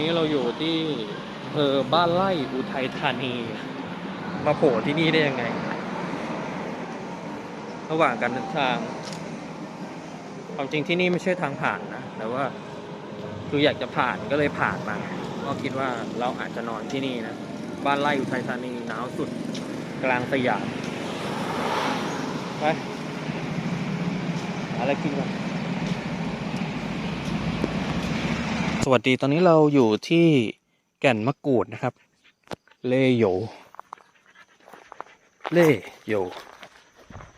นี้เราอยู่ที่อำเภอบ้านไร่อุทัยธานี มาโผล่ที่นี่ได้ยังไง ระหว่างการเดินทาง ความจริงที่นี่ไม่ใช่ทางผ่านนะ แต่ว่าคืออยากจะผ่านก็เลยผ่านมา ก็คิดว่าเราอาจจะนอนที่นี่นะ บ้านไร่อุทัยธานีหนาวสุดกลางสยาม ไป อะไรกินก่อน สวัสดีตอนนี้เราอยู่ที่แก่นมะกรูดนะครับ เลโยเลโย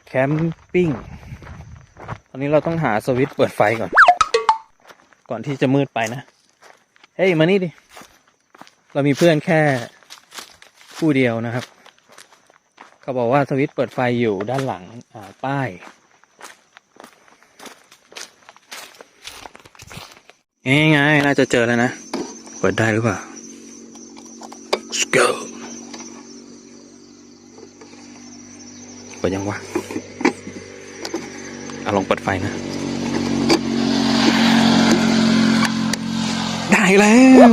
แคมปิ้ง ตอนนี้เราต้องหาสวิตช์เปิดไฟก่อน ก่อนที่จะมืดไปนะ เฮ้ย มานี่ดิ เรามีเพื่อนแค่คู่เดียวนะครับ เขาบอกว่าสวิตช์เปิดไฟอยู่ด้านหลังอ่าป้าย นี่ไง น่าจะเจอแล้วนะ เปิดได้หรือเปล่า Let's go เปิดยังวะเอาลองเปิดไฟนะ ได้แล้ว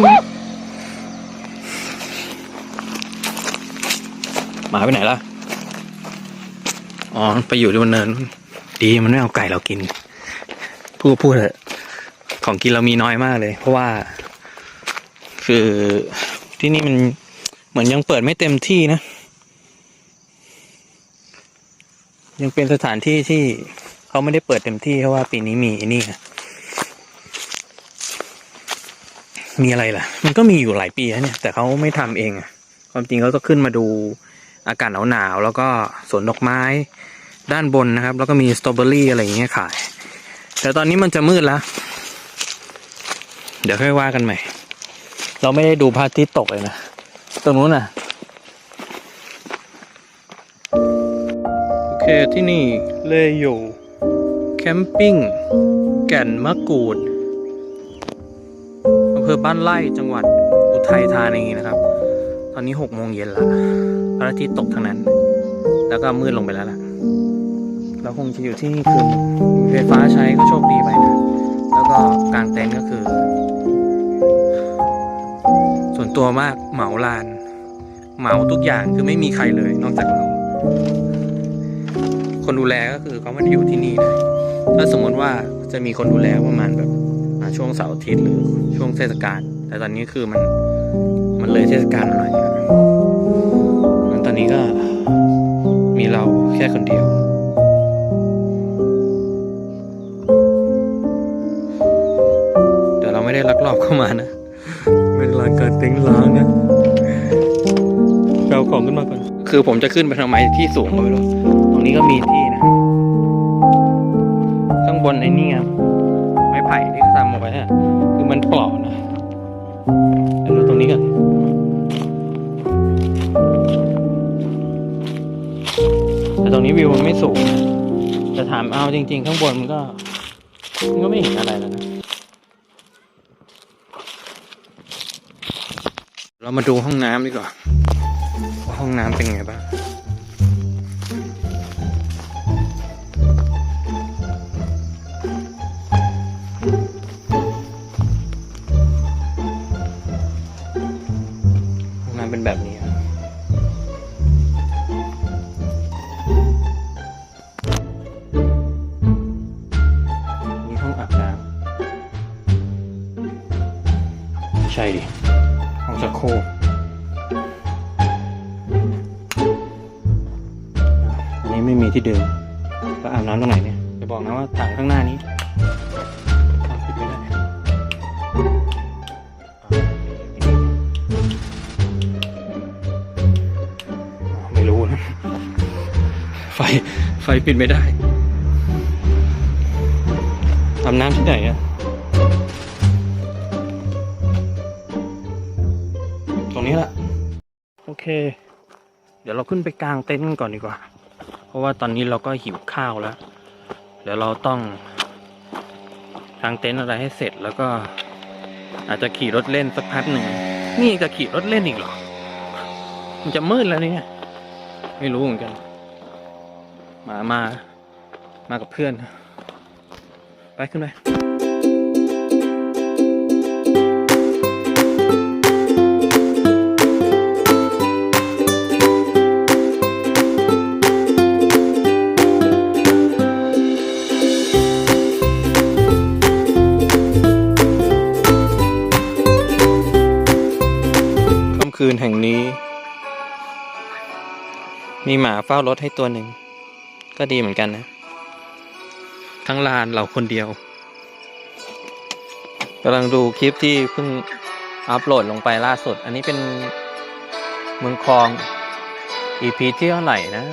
หมาไปไหนล่ะ อ๋อ ไปอยู่ที่บนเนิน ดีมันไม่เอาไก่เรากิน พูดพูดเถอะ ของกินเรามีน้อยมากเลย เพราะว่า คือที่นี่มันเหมือนยังเปิดไม่เต็มที่นะ ยังเป็นสถานที่ที่เขาไม่ได้เปิดเต็มที่เพราะว่าปีนี้มีอ้นี่ไงมีอะไรล่ะ มันก็มีอยู่หลายปีแล้วเนี่ย แต่เขาไม่ทำเอง ความจริงเขาก็ขึ้นมาดูอากาศหนาวๆแล้วก็สวนดอกไม้ด้านบนนะครับ แล้วก็มีสตรอเบอรี่อะไรอย่างเงี้ยขาย แต่ตอนนี้มันจะมืดแล้ว เดี๋ยวค่อยว่ากันใหม่ เราไม่ได้ดูพระอาทิตย์ตกเลยนะ ตรงนู้นน่ะโอเคที่นี่เลโยแคมปิ้ง แก่นมะกรูดอำเภอบ้านไร่จังหวัดอุทัยธานีนะครับ ตอนนี้หกโมงเย็นละพระอาทิตย์ตกทางนั้น แล้วก็มืดลงไปแล้วล่ะเราคงจะอยู่ที่นี่คืนมีไฟฟ้าใช้ก็โชคดีไปนะแล้วก็กางเต็นท์ก็คือส่วน ตัวมากเหมาลาน เหมาทุกอย่างคือไม่มีใครเลยนอกจากเรา คนดูแลก็คือเขาไม่ได้อยู่ที่นี่นะถ้าสมมติว่าจะมีคนดูแลประมาณแบบช่วงเสาร์อาทิตย์หรือช่วงเทศกาลแต่ตอนนี้คือมันมันเลยเทศกาลมาหน่อยงั้นตอนนี้ก็มีเราแค่คนเดียวเดี๋ยวเราไม่ได้ลักลอบเข้ามานะ เป็นลานการเต็งล้างนะไปเอาของขึ้นมาก่อน คือผมจะขึ้นไปทำไมที่สูงก็ไม่รู้ ตรงนี้ก็มีที่นะ ข้างบนไอ้นี่ครับไม้ไผ่ที่เขาทำเอาไว้อะคือมันเปล่านะเดี๋ยวดูตรงนี้กันแต่ตรงนี้วิวมันไม่สูงนะแต่ถามเอาจริง ๆ ข้างบนมันก็มันก็ไม่เห็นอะไรแล้วนะ เรามาดูห้องน้ำดีกว่าว่าห้องน้ำเป็นไงบ้างห้องน้ำเป็นแบบนี้นี่ห้องอาบน้ำไม่ใช่ดิ ห้องชักโครกอันนี้ไม่มีที่เดื่มแล้วอาบน้ำตรงไหนเนี่ยจะบอกนะว่าถังข้างหน้านี้ปิดไม่ได้ไม่รู้นะ ไฟ ไฟปิดไม่ได้อาบน้ำที่ไหนอะ นี้แหละโอเค เดี๋ยวเราขึ้นไปกลางเต็นท์ก่อนดีกว่า เพราะว่าตอนนี้เราก็หิวข้าวแล้ว เดี๋ยวเราต้องกางเต็นท์อะไรให้เสร็จแล้วก็ อาจจะขี่รถเล่นสักพักหนึ่งนี่จะขี่รถเล่นอีกเหรอ มันจะมืดแล้วเนี่ยไม่รู้เหมือนกัน มามามากับเพื่อน ไปขึ้นไป คืนแห่งนี้ มีหมาเฝ้ารถให้ตัวหนึ่ง ก็ดีเหมือนกันนะ ทั้งลานเราคนเดียวกำลังดูคลิปที่เพิ่งอัพโหลดลงไปล่าสุด อันนี้เป็นเมืองคลองอีพีที่เท่าไหร่นะ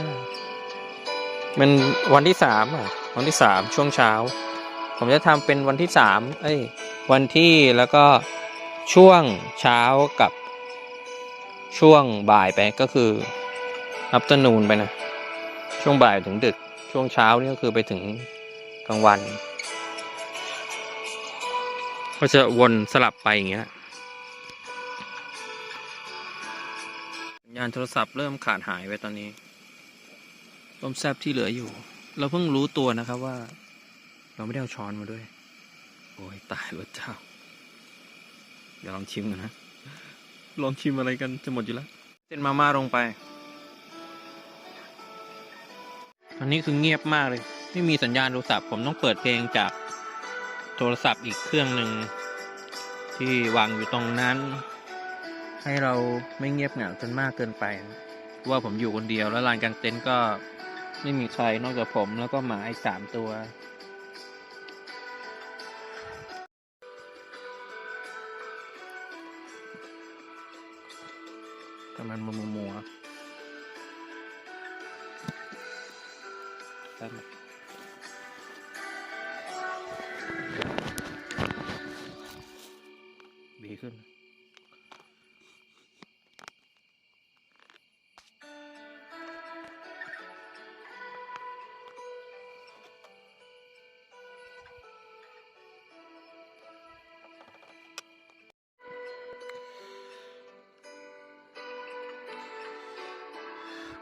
มันวันที่สามอะ วันที่สามช่วงเช้า ผมจะทำเป็นวันที่สามเอ้ย วันที่แล้วก็ช่วงเช้ากับ ช่วงบ่ายไปก็คืออัปเตอร์นูนไปนะ ช่วงบ่ายถึงดึกช่วงเช้านี่ก็คือไปถึงกลางวัน ก็จะวนสลับไปอย่างเงี้ยสัญญาณโทรศัพท์เริ่มขาดหายไปตอนนี้ต้มแซบที่เหลืออยู่ เราเพิ่งรู้ตัวนะครับว่า เราไม่ได้เอาช้อนมาด้วย โอ้ยตายแล้วเจ้า เดี๋ยวลองชิมกันนะ ลองชิมอะไรกันจะหมดอยู่แล้วเส้นมาม่าลงไปอันนี้คือเงียบมากเลย ไม่มีสัญญาณโทรศัพท์ผมต้องเปิดเพลงจากโทรศัพท์อีกเครื่องหนึ่งที่วางอยู่ตรงนั้น ให้เราไม่เงียบเหงาจนมากเกินไปเพราะว่าผมอยู่คนเดียวแล้วลานกลางเต็นท์ก็ไม่มีใครนอกจากผมแล้วก็หมาอีกสามตัว แต่มันมัวมัวๆแป๊บนึงดีขึ้น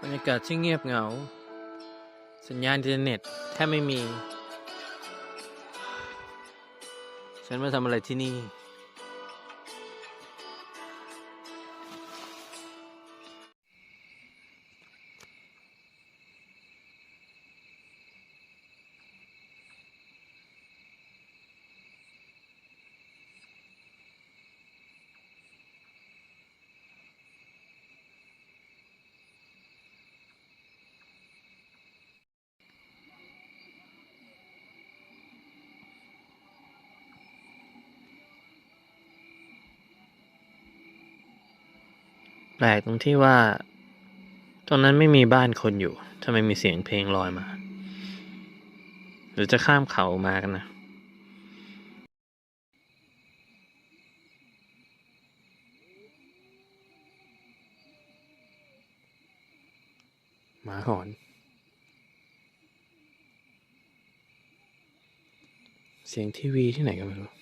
บรรยากาศที่เงียบเหงา สัญญาณอินเทอร์เน็ตแทบไม่มี ฉันมาทำอะไรที่นี่ แปลกตรงที่ว่า ตรงนั้นไม่มีบ้านคนอยู่ทำไมมีเสียงเพลงลอยมา หรือจะข้ามเขามากันนะหมาหอน เสียงทีวีที่ไหนก็ไม่รู้